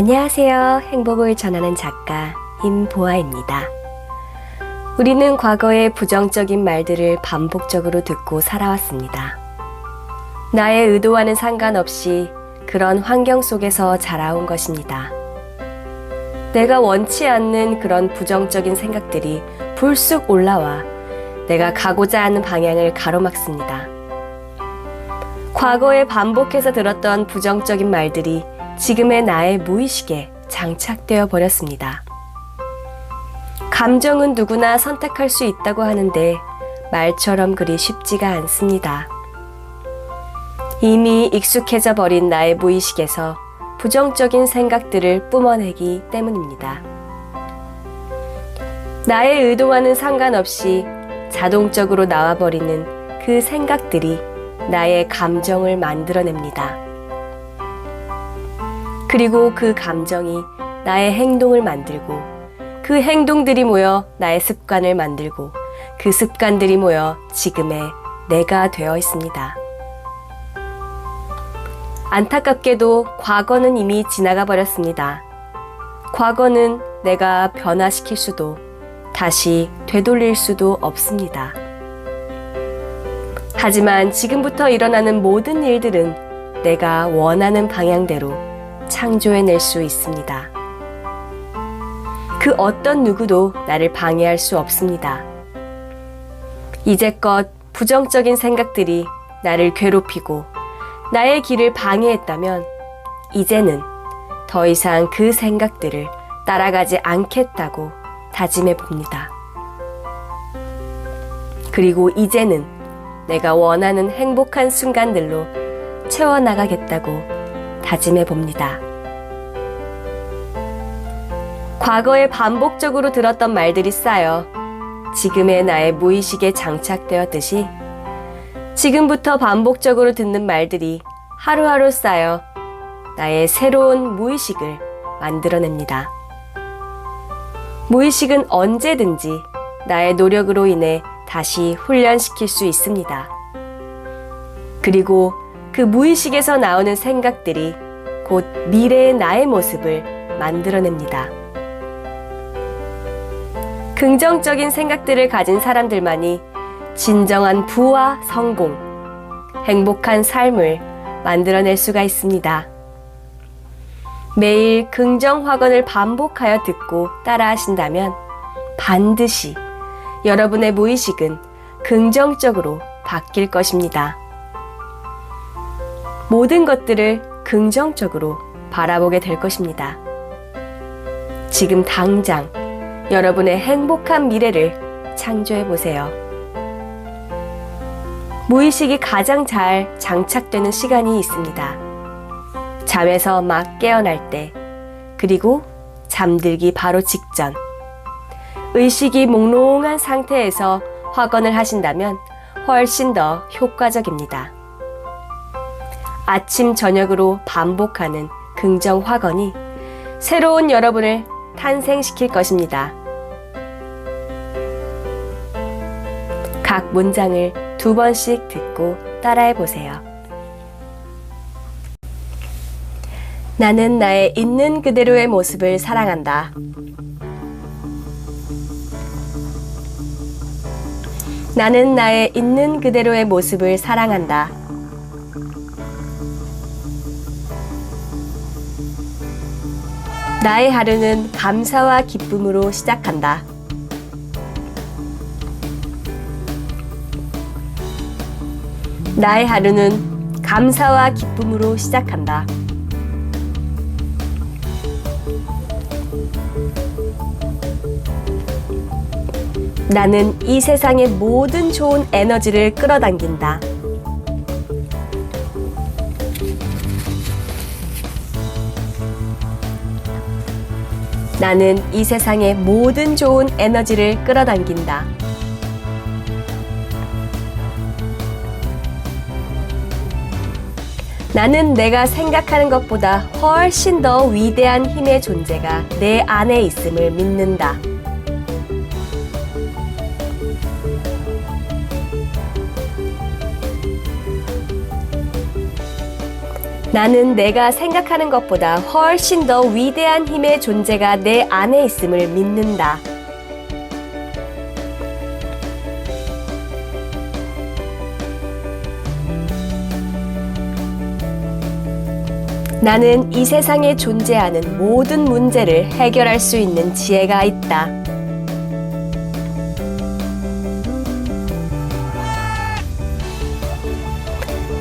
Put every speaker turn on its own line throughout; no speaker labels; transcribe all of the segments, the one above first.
안녕하세요. 행복을 전하는 작가 임보아입니다. 우리는 과거의 부정적인 말들을 반복적으로 듣고 살아왔습니다. 나의 의도와는 상관없이 그런 환경 속에서 자라온 것입니다. 내가 원치 않는 그런 부정적인 생각들이 불쑥 올라와 내가 가고자 하는 방향을 가로막습니다. 과거에 반복해서 들었던 부정적인 말들이 지금의 나의 무의식에 장착되어 버렸습니다. 감정은 누구나 선택할 수 있다고 하는데 말처럼 그리 쉽지가 않습니다. 이미 익숙해져 버린 나의 무의식에서 부정적인 생각들을 뿜어내기 때문입니다. 나의 의도와는 상관없이 자동적으로 나와버리는 그 생각들이 나의 감정을 만들어냅니다. 그리고 그 감정이 나의 행동을 만들고 그 행동들이 모여 나의 습관을 만들고 그 습관들이 모여 지금의 내가 되어 있습니다. 안타깝게도 과거는 이미 지나가 버렸습니다. 과거는 내가 변화시킬 수도 다시 되돌릴 수도 없습니다. 하지만 지금부터 일어나는 모든 일들은 내가 원하는 방향대로 창조해낼 수 있습니다. 그 어떤 누구도 나를 방해할 수 없습니다. 이제껏 부정적인 생각들이 나를 괴롭히고 나의 길을 방해했다면 이제는 더 이상 그 생각들을 따라가지 않겠다고 다짐해 봅니다. 그리고 이제는 내가 원하는 행복한 순간들로 채워나가겠다고 다짐해 봅니다. 과거에 반복적으로 들었던 말들이 쌓여 지금의 나의 무의식에 장착되었듯이 지금부터 반복적으로 듣는 말들이 하루하루 쌓여 나의 새로운 무의식을 만들어냅니다. 무의식은 언제든지 나의 노력으로 인해 다시 훈련시킬 수 있습니다. 그리고 그 무의식에서 나오는 생각들이 곧 미래의 나의 모습을 만들어냅니다. 긍정적인 생각들을 가진 사람들만이 진정한 부와 성공, 행복한 삶을 만들어낼 수가 있습니다. 매일 긍정 확언을 반복하여 듣고 따라 하신다면 반드시 여러분의 무의식은 긍정적으로 바뀔 것입니다. 모든 것들을 긍정적으로 바라보게 될 것입니다. 지금 당장 여러분의 행복한 미래를 창조해 보세요. 무의식이 가장 잘 장착되는 시간이 있습니다. 잠에서 막 깨어날 때, 그리고 잠들기 바로 직전. 의식이 몽롱한 상태에서 확언을 하신다면 훨씬 더 효과적입니다. 아침, 저녁으로 반복하는 긍정 확언이 새로운 여러분을 탄생시킬 것입니다. 각 문장을 두 번씩 듣고 따라해 보세요. 나는 나의 있는 그대로의 모습을 사랑한다. 나는 나의 있는 그대로의 모습을 사랑한다. 나의 하루는 감사와 기쁨으로 시작한다. 나의 하루는 감사와 기쁨으로 시작한다. 나는 이 세상의 모든 좋은 에너지를 끌어당긴다. 나는 이 세상의 모든 좋은 에너지를 끌어당긴다. 나는 내가 생각하는 것보다 훨씬 더 위대한 힘의 존재가 내 안에 있음을 믿는다. 나는 내가 생각하는 것보다 훨씬 더 위대한 힘의 존재가 내 안에 있음을 믿는다. 나는 이 세상에 존재하는 모든 문제를 해결할 수 있는 지혜가 있다.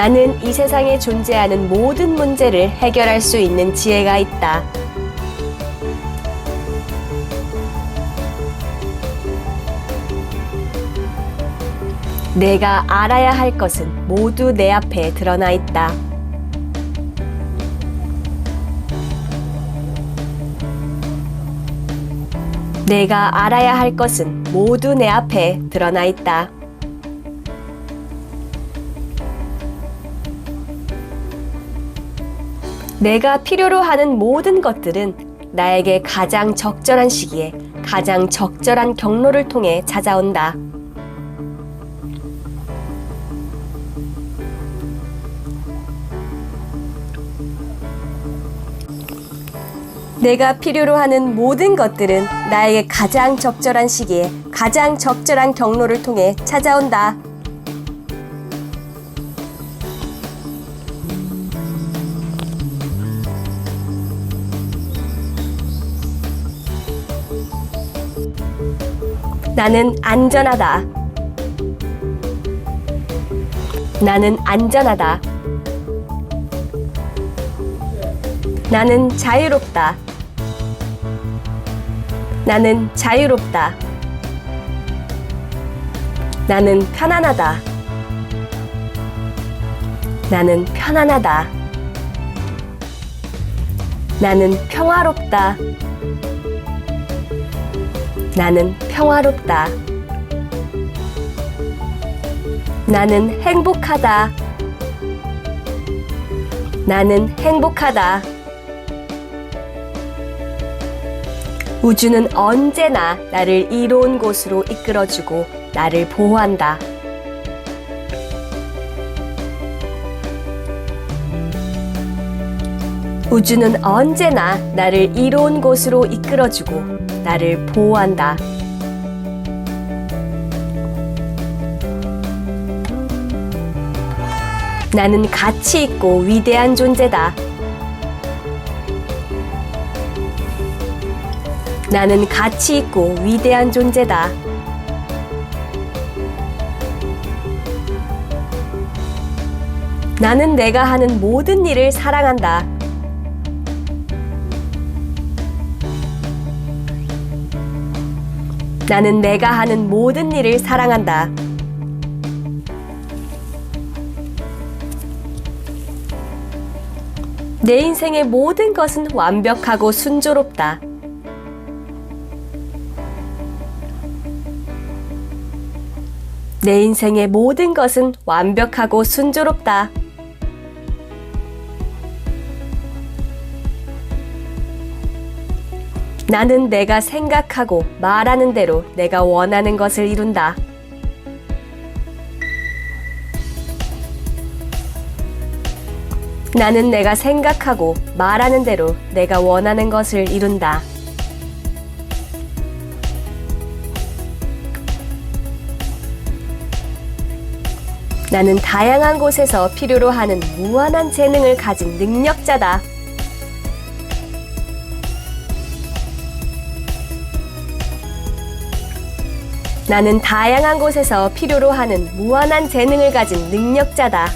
나는 이 세상에 존재하는 모든 문제를 해결할 수 있는 지혜가 있다. 내가 알아야 할 것은 모두 내 앞에 드러나 있다. 내가 알아야 할 것은 모두 내 앞에 드러나 있다. 내가 필요로 하는 모든 것들은 나에게 가장 적절한 시기에 가장 적절한 경로를 통해 찾아온다. 내가 필요로 하는 모든 것들은 나에게 가장 적절한 시기에 가장 적절한 경로를 통해 찾아온다. 나는 안전하다. 나는 안전하다. 나는 자유롭다. 나는 자유롭다. 나는 편안하다. 나는 편안하다. 나는 평화롭다. 나는 평화롭다. 나는 행복하다. 나는 행복하다. 우주는 언제나 나를 이로운 곳으로 이끌어주고 나를 보호한다. 우주는 언제나 나를 이로운 곳으로 이끌어주고 나를 보호한다. 나는 가치 있고 위대한 존재다. 나는 가치 있고 위대한 존재다. 나는 내가 하는 모든 일을 사랑한다. 나는 내가 하는 모든 일을 사랑한다. 내 인생의 모든 것은 완벽하고 순조롭다. 내 인생의 모든 것은 완벽하고 순조롭다. 나는 내가 생각하고 말하는 대로 내가 원하는 것을 이룬다. 나는 내가 생각하고 말하는 대로 내가 원하는 것을 이룬다. 나는 다양한 곳에서 필요로 하는 무한한 재능을 가진 능력자다. 나는 다양한 곳에서 필요로 하는 무한한 재능을 가진 능력자다.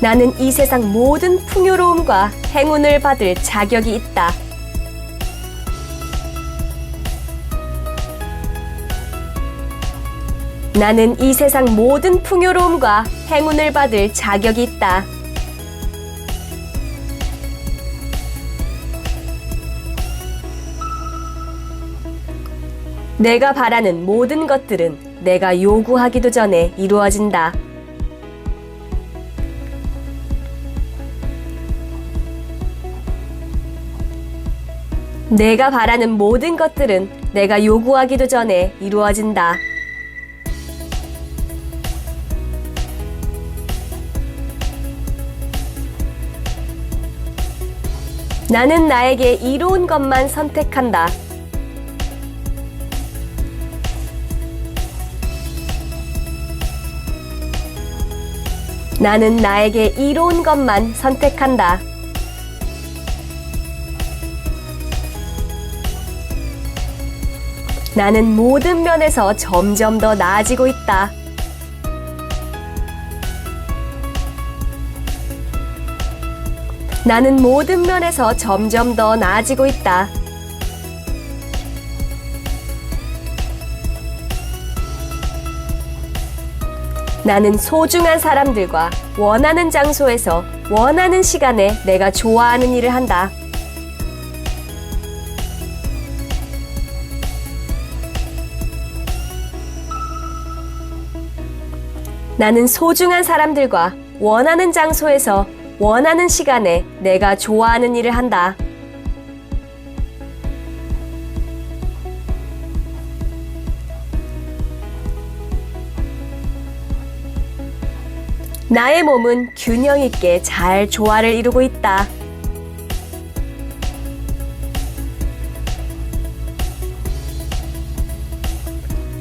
나는 이 세상 모든 풍요로움과 행운을 받을 자격이 있다. 나는 이 세상 모든 풍요로움과 행운을 받을 자격이 있다. 내가 바라는 모든 것들은 내가 요구하기도 전에 이루어진다. 내가 바라는 모든 것들은 내가 요구하기도 전에 이루어진다. 나는 나에게 이로운 것만 선택한다. 나는 나에게 이로운 것만 선택한다. 나는 모든 면에서 점점 더 나아지고 있다. 나는 모든 면에서 점점 더 나아지고 있다. 나는 소중한 사람들과 원하는 장소에서 원하는 시간에 내가 좋아하는 일을 한다. 나는 소중한 사람들과 원하는 장소에서 원하는 시간에 내가 좋아하는 일을 한다. 나의 몸은 균형 있게 잘 조화를 이루고 있다.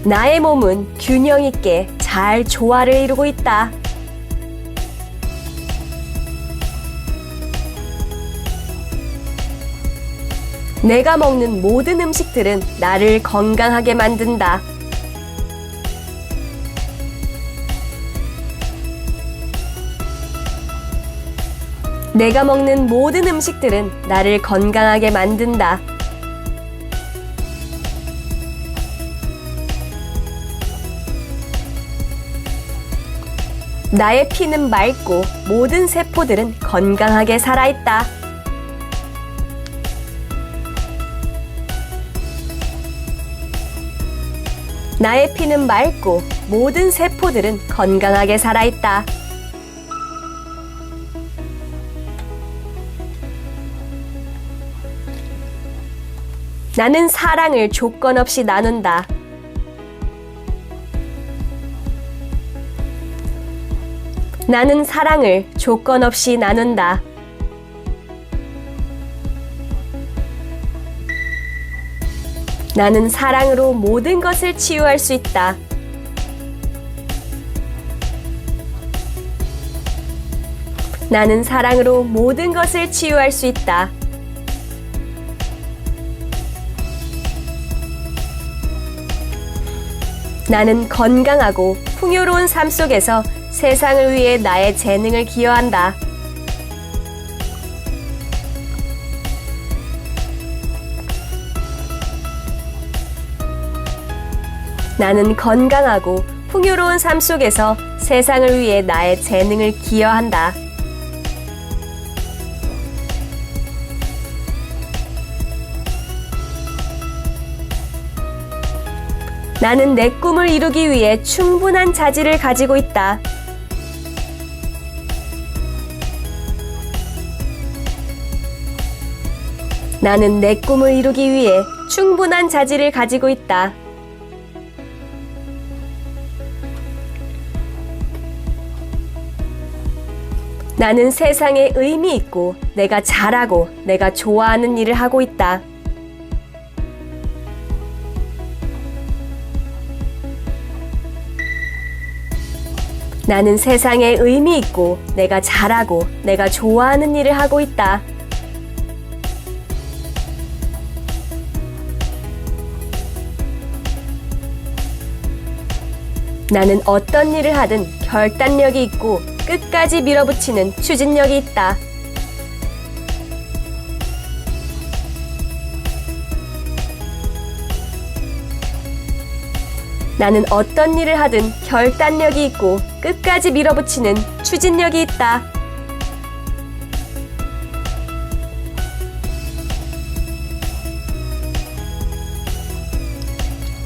나의 몸은 균형 있게 잘 조화를 이루고 있다. 내가 먹는 모든 음식들은 나를 건강하게 만든다. 내가 먹는 모든 음식들은 나를 건강하게 만든다. 나의 피는 맑고 모든 세포들은 건강하게 살아있다. 나의 피는 맑고 모든 세포들은 건강하게 살아있다. 나는 사랑을 조건 없이 나눈다. 나는 사랑을 조건 없이 나눈다. 나는 사랑으로 모든 것을 치유할 수 있다. 나는 사랑으로 모든 것을 치유할 수 있다. 나는 건강하고 풍요로운 삶 속에서 세상을 위해 나의 재능을 기여한다. 나는 건강하고 풍요로운 삶 속에서 세상을 위해 나의 재능을 기여한다. 나는 내 꿈을 이루기 위해 충분한 자질을 가지고 있다. 나는 내 꿈을 이루기 위해 충분한 자질을 가지고 있다. 나는 세상에 의미 있고 내가 잘하고 내가 좋아하는 일을 하고 있다. 나는 세상에 의미 있고 내가 잘하고 내가 좋아하는 일을 하고 있다. 나는 어떤 일을 하든 결단력이 있고 끝까지 밀어붙이는 추진력이 있다. 나는 어떤 일을 하든 결단력이 있고 끝까지 밀어붙이는 추진력이 있다.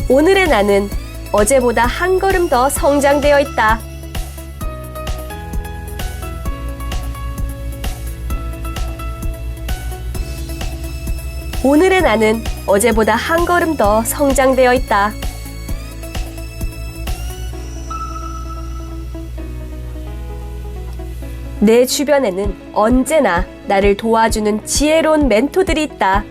오늘의 나는 어제보다 한 걸음 더 성장되어 있다. 오늘의 나는 어제보다 한 걸음 더 성장되어 있다. 내 주변에는 언제나 나를 도와주는 지혜로운 멘토들이 있다.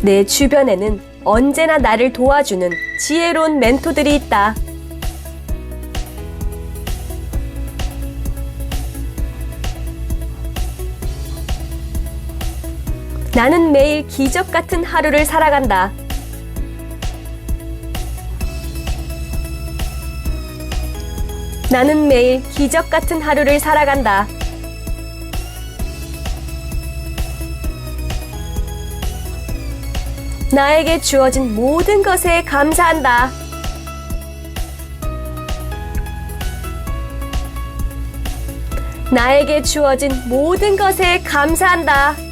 내 주변에는 언제나 나를 도와주는 지혜로운 멘토들이 있다. 나는 매일 기적 같은 하루를 살아간다. 나는 매일 기적 같은 하루를 살아간다. 나에게 주어진 모든 것에 감사한다. 나에게 주어진 모든 것에 감사한다.